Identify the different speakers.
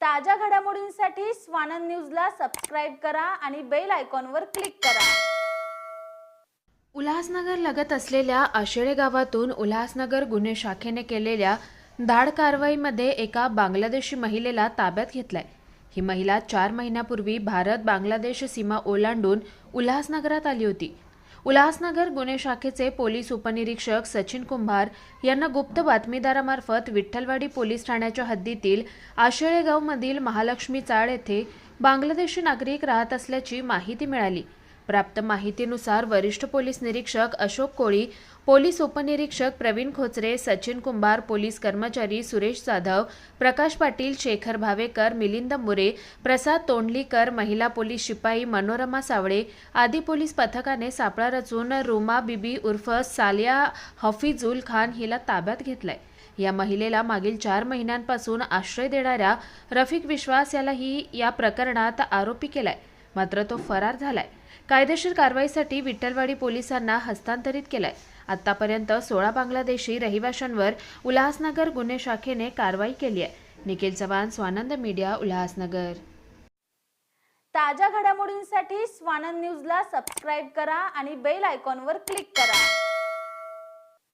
Speaker 1: ताज्या घडामोडींसाठी स्वानंद न्यूजला सबस्क्राईब करा आणि बेल आयकॉनवर क्लिक करा.
Speaker 2: उल्हासनगर लगत असलेल्या आशेळे गावातून उल्हासनगर गुन्हे शाखेने केलेल्या धाड कारवाईमध्ये एका बांगलादेशी महिलेला ताब्यात घेतलाय. ही महिला चार महिन्यापूर्वी भारत बांगलादेश सीमा ओलांडून उल्हासनगरात आली होती. उल्हासनगर गुन्हे शाखेचे पोलीस उपनिरीक्षक सचिन कुंभार यांना गुप्त बातमीदारामार्फत विठ्ठलवाडी पोलीस ठाण्याच्या हद्दीतील आशेळेगावमधील महालक्ष्मी चाळ येथे बांगलादेशी नागरिक राहत असल्याची माहिती मिळाली. प्राप्त माहितीनुसार वरिष्ठ पोलीस निरीक्षक अशोक कोळी पोलीस उपनिरीक्षक प्रवीण खोचरे सचिन कुंभार पोलीस कर्मचारी सुरेश जाधव प्रकाश पाटील शेखर भावेकर मिलिंद मुरे प्रसाद तोंडलीकर महिला पोलीस शिपाई मनोरमा सावळे आदी पोलीस पथकाने सापळा रचून रुमा बिबी उर्फ सालिया हफिजुल खान हिला ताब्यात घेतलाय. या महिलेला मागील चार महिन्यांपासून आश्रय देणाऱ्या रफिक विश्वास यालाही या प्रकरणात आरोपी केलाय. मात्र तो फरार झालाय. कायदेशीर कारवाईसाठी विठ्ठलवाडी पोलिसांना हस्तांतरित केलाय. आतापर्यंत सोळा बांगलादेशी रहिवाशांवर उल्हासनगर गुन्हे शाखेने कारवाई केली आहे. निखिल चव्हाण स्वानंद मीडिया उल्हासनगर.
Speaker 1: ताज्या घडामोडींसाठी स्वानंद न्यूजला सबस्क्राईब करा आणि बेल आयकॉनवर क्लिक करा.